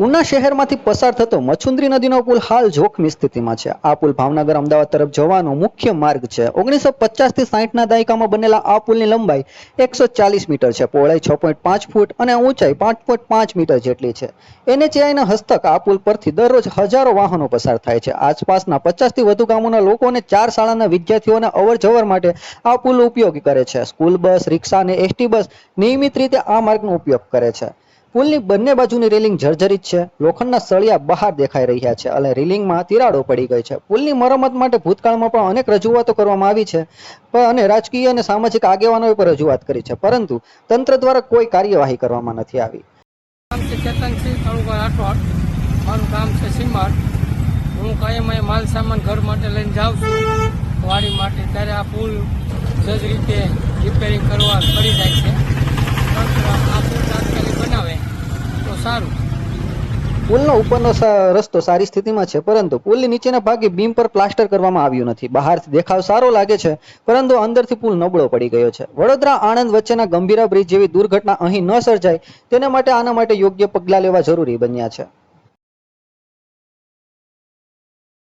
ઉના શહેરમાંથી પસાર થતો મછુંદરી નદીનો પુલ હાલ જોખમી સ્થિતિમાં છે. આ પુલ ભાવનગર અમદાવાદ તરફ જવાનો મુખ્ય માર્ગ છે. ઓગણીસો પચાસથી સાહીઠના દાયકામાં બનેલા આ પુલની લંબાઈ એકસો ચાલીસ મીટર છે. પહોળાઈ છ પોઈન્ટ પાંચ ફૂટ અને ઊંચાઈ પાંચ પોઈન્ટ પાંચ મીટર જેટલી છે. એનએચએઆઈના હસ્તક આ પુલ પરથી દરરોજ હજારો વાહનો પસાર થાય છે. આસપાસના પચાસથી વધુ ગામોના લોકો અને ચાર શાળાના વિદ્યાર્થીઓને અવર જવર માટે આ પુલ ઉપયોગી કરે છે. સ્કૂલ બસ, રિક્ષા અને એસટી બસ નિયમિત રીતે આ માર્ગનો ઉપયોગ કરે છે. પુલની બંને બાજુની રેલિંગ જર્જરિત છે. લોખંડના સળિયા બહાર દેખાઈ રહ્યા છે અને રેલિંગમાં તિરાડો પડી ગઈ છે. પુલની મરમત માટે ભૂતકાળમાં પણ અનેક રજૂઆતો કરવામાં આવી છે. અને રાજકીય અને સામાજિક આગેવાનોએ પણ રજૂઆત કરી છે. પરંતુ તંત્ર દ્વારા કોઈ કાર્યવાહી કરવામાં નથી આવી. મારું કામ છે સીમાડ હું કાયમ અહીં માલ સામાન ઘર માટે લઈને જાઉં છું. વાડી માટે. ત્યારે આ પુલ જ રીતે રિપેરિંગ કરવા કરી જાય છે તંત્ર આ પુલ તાત્કાલિક બનાવે તો સારું પુલનો ઉપરનો રસ્તો સારી સ્થિતિમાં છે, પરંતુ પુલની નીચેના ભાગે બીમ પર પ્લાસ્ટર કરવામાં આવ્યું નથી. બહારથી દેખાવ સારો લાગે છે, પરંતુ અંદરથી પુલ નબળો પડી ગયો છે. વડોદરા આણંદ વચ્ચેના ગંભીરા બ્રિજ જેવી દુર્ઘટના અહીં ન સર્જાય, તેને માટે આના માટે યોગ્ય પગલાં લેવા જરૂરી બન્યા છે.